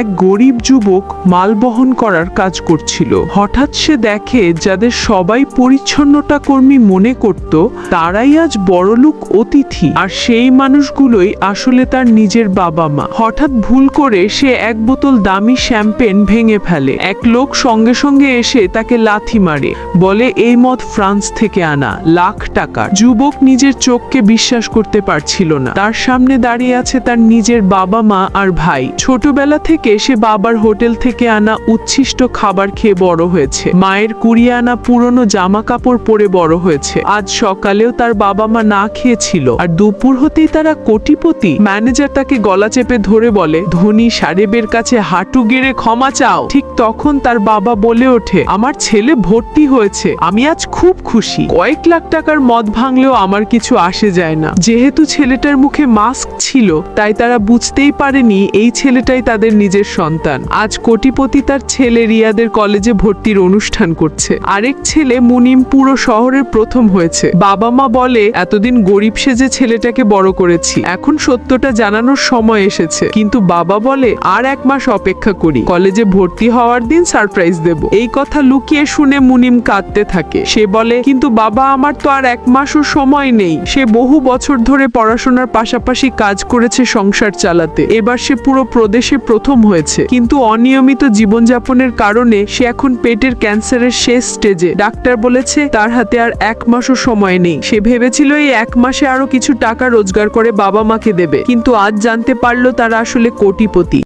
এক গরিব যুবক মাল বহন করার কাজ করছিল। হঠাৎ সে দেখে যাদের সবাই পরিচ্ছন্নতা কর্মী মনে করত, তারাই আজ বড়লোক অতিথি। আর সেই মানুষগুলোই আসলে তার নিজের বাবা মা। হঠাৎ ভুল করে সে এক বোতল দামি শ্যাম্পেন ভেঙে ফেলে। এক লোক সঙ্গে সঙ্গে এসে তাকে লাথি মারে। বলে, এই মদ ফ্রান্স থেকে আনা, লাখ টাকার। যুবক নিজের চোখকে বিশ্বাস করতে পারছিল না। তার সামনে দাঁড়িয়ে আছে তার নিজের বাবা মা আর ভাই। ছোটবেলা থেকে সে বাবার হোটেল থেকে আনা উচ্ছিষ্ট খাবার খেয়ে বড় হয়েছে। মায়ের কুড়িয়ে আনা পুরনো জামা কাপড় পরে বড় হয়েছে। আজ সকালেও তার বাবা মা না খেয়েছিল। আর দুপুর হতেই তারা কোটিপতি। ম্যানেজার তাকে গলা চেপে ধরে বলে, ধনী সারেবের কাছে হাঁটু গেড়ে ক্ষমা চাও। ঠিক তখন তার বাবা বলে ওঠে, আমার ছেলে ভর্তি হয়েছে। আমি আজ খুব খুশি। কয়েক লাখ টাকার মদ ভাঙলেও আমার কিছু আসে যায় না। যেহেতু ছেলেটার মুখে মাস্ক ছিল, তাই তারা বুঝতেই পারেনি এই ছেলেটাই তাদের নিজের সন্তান। আজ কোটিপতি তার ছেলে রিয়াদের কলেজে ভর্তির অনুষ্ঠান করছে। আরেক ছেলে মুনিম পুরো শহরের প্রথম হয়েছে। বাবা মা বলে, এতদিন গরিব সেজে ছেলেটাকে বড় করেছি। এখন সত্যটা জানানোর সময় এসেছে। কিন্তু বাবা বলে, আর এক মাস অপেক্ষা করি। কলেজে ভর্তি হওয়ার দিন সারপ্রাইজ দেব। এই কথা লুকিয়ে শুনে মুনিম কাঁদতে থাকে। সে বলে, কিন্তু বাবা, আমার তো আর এক মাসও সময় নেই। সে বহু বছর ধরে পড়াশোনার পাশাপাশি কাজ করেছে সংসার চালাতে। এবার সে পুরো প্রদেশে প্রথম হয়েছে। কিন্তু অনিয়মিত জীবনযাপনের কারণে সে এখন পেটের ক্যান্সারের শেষ স্টেজে। ডাক্তার বলেছে, তার হাতে আর এক মাসও সময় নেই। সে ভেবেছিল এই এক মাসে আরও কিছু টাকা রোজগার করে বাবা মাকে দেবে। কিন্তু আজ জানতে পারল তারা আসলে কোটিপতি।